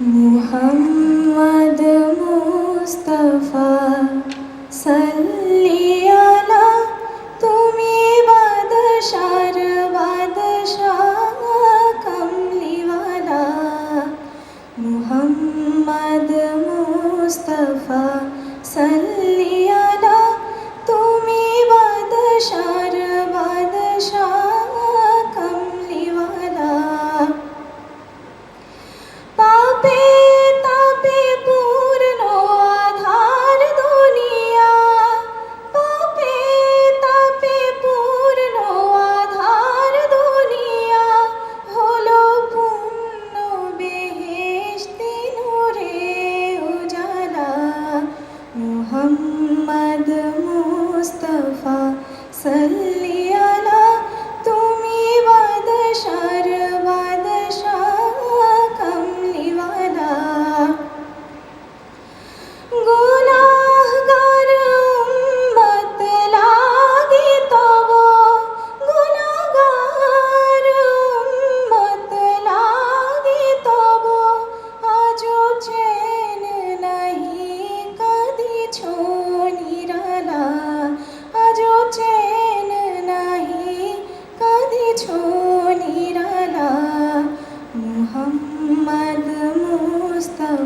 মুহাম্মদ মুস্তফা সাল্লিয়ালা তুমি বাদশার বাদশা কমলিওয়ালা। মুহাম্মদ মুস্তফা সাল্লি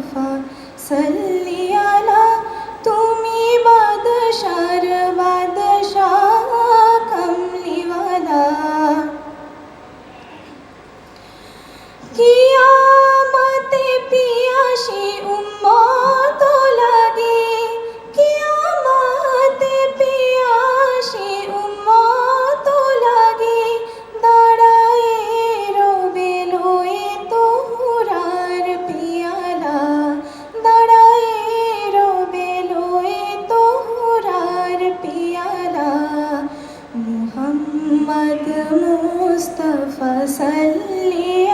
মুস্তফা সাল্লিয়ালা তুমি বাদশার বাদশা কমলিওয়ালা কিয়ামতে পিয়াসী উম্মা മുസ്തഫ സല്ലി